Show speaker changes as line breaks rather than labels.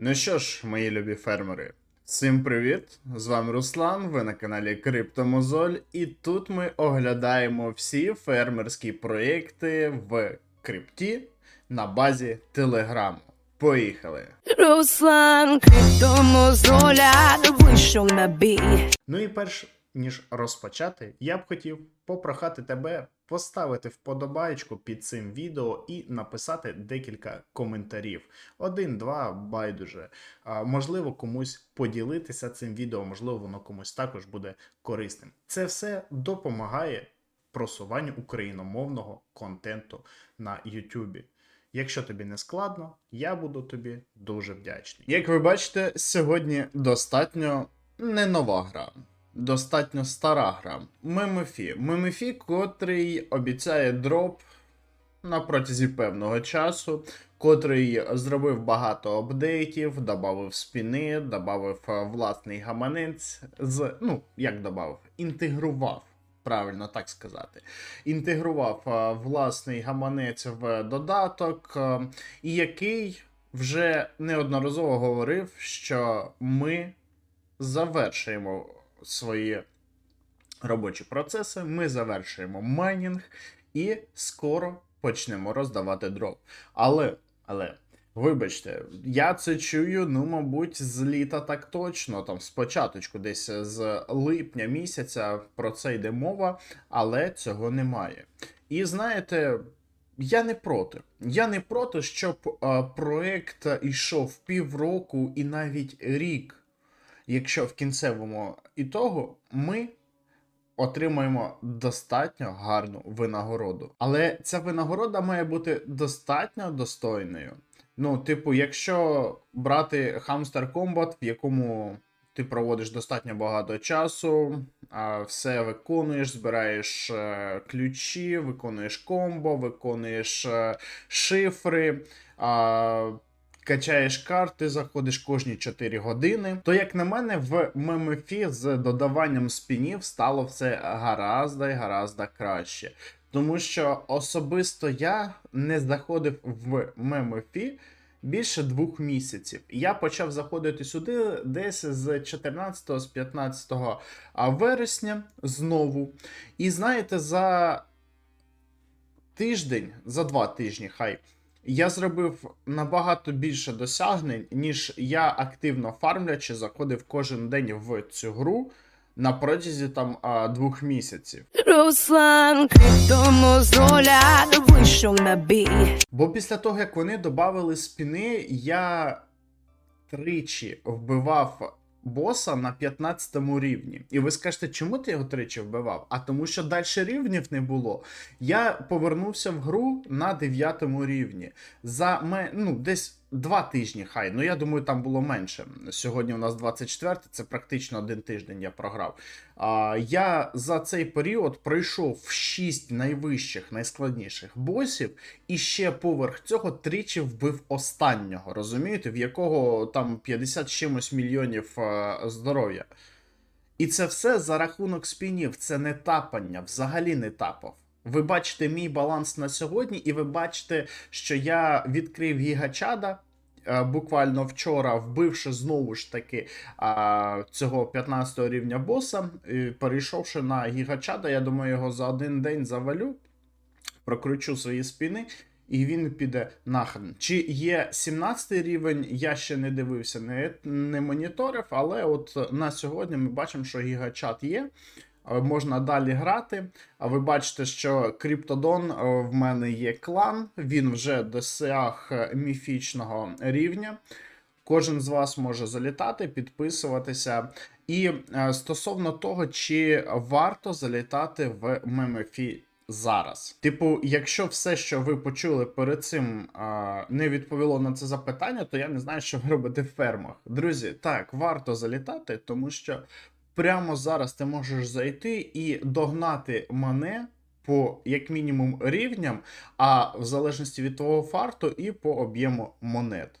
Ну що ж, мої любі фермери, всім привіт! З вами Руслан, ви на каналі Криптомозоль, і тут ми оглядаємо всі фермерські проєкти в крипті на базі Телеграму. Поїхали!
Руслан криптомозоля вийшов на бій.
Ну і перш ніж розпочати, я б хотів попрохати тебе поставити вподобайку під цим відео і написати декілька коментарів. Один, два, байдуже. Можливо, комусь поділитися цим відео, можливо, воно комусь також буде корисним. Це все допомагає просуванню україномовного контенту на YouTube. Якщо тобі не складно, я буду тобі дуже вдячний. Як ви бачите, сьогодні достатньо не нова гра. Достатньо стара гра. Мемефі. Мемефі, котрий обіцяє дроп на протязі певного часу, котрий зробив багато апдейтів, додав спіни, додав власний гаманець з. Ну, як додав, інтегрував. Правильно так сказати, інтегрував а, власний гаманець в додаток, а, і який вже неодноразово говорив, що ми завершуємо свої робочі процеси, ми завершуємо майнінг і скоро почнемо роздавати дроп. Але, але. Вибачте, я це чую, ну, мабуть, з літа так точно, там спочатку, десь з липня місяця про це йде мова, але цього немає. І знаєте, я не проти. Я не проти, щоб а, проект йшов півроку і навіть рік, якщо в кінцевому ітогу ми отримаємо достатньо гарну винагороду. Але ця винагорода має бути достатньо достойною. Ну, типу, якщо брати Hamster Combat, в якому ти проводиш достатньо багато часу, все виконуєш, збираєш е, ключі, виконуєш комбо, виконуєш е, шифри. Качаєш карти, заходиш кожні 4 години. То, як на мене, в ММФі з додаванням спінів стало все гаразда й гаразда краще. Тому що особисто я не заходив в ММФі більше двох місяців. Я почав заходити сюди десь з 14 з 15 вересня знову. І знаєте, за тиждень, за два тижні, хай. Я зробив набагато більше досягнень, ніж я активно фармлячи заходив кожен день в цю гру на протязі там а, двох місяців.
Руслан криптомозоля вийшов на бій.
Бо після того, як вони додали спіни, я тричі вбивав боса на 15 рівні. І ви скажете, чому ти його тричі вбивав? А тому що далі рівнів не було. Я повернувся в гру на 9 рівні. За ну, десь два тижні, хай. Ну я думаю, там було менше. Сьогодні у нас 24, це практично один тиждень я програв. А, я за цей період пройшов 6 найвищих, найскладніших босів, і ще поверх цього тричі вбив останнього, розумієте, в якого там 50 чимось мільйонів е, здоров'я. І це все за рахунок спінів, це не тапання, взагалі не тапав. Ви бачите мій баланс на сьогодні, і ви бачите, що я відкрив гігачада. е, Буквально вчора, вбивши знову ж таки цього 15 го рівня боса, перейшовши на гігачада, я думаю, його за один день завалю, прокручу свої спіни, і він піде нахрен. Чи є 17 рівень, я ще не дивився, не, не моніторив, але от на сьогодні ми бачимо, що гігачат є. Е, Можна далі грати. А ви бачите, що Криптодон е, в мене є клан, він вже досяг е, міфічного рівня. Кожен з вас може залітати, підписуватися. І стосовно того, чи варто залітати в ММФі зараз. Типу, якщо все, що ви почули перед цим, не відповіло на це запитання, то я не знаю, що ви робите в фермах. Друзі, так, варто залітати, тому що прямо зараз ти можеш зайти і догнати мене. По як мінімум рівням, а в залежності від твого фарту і по об'єму монет.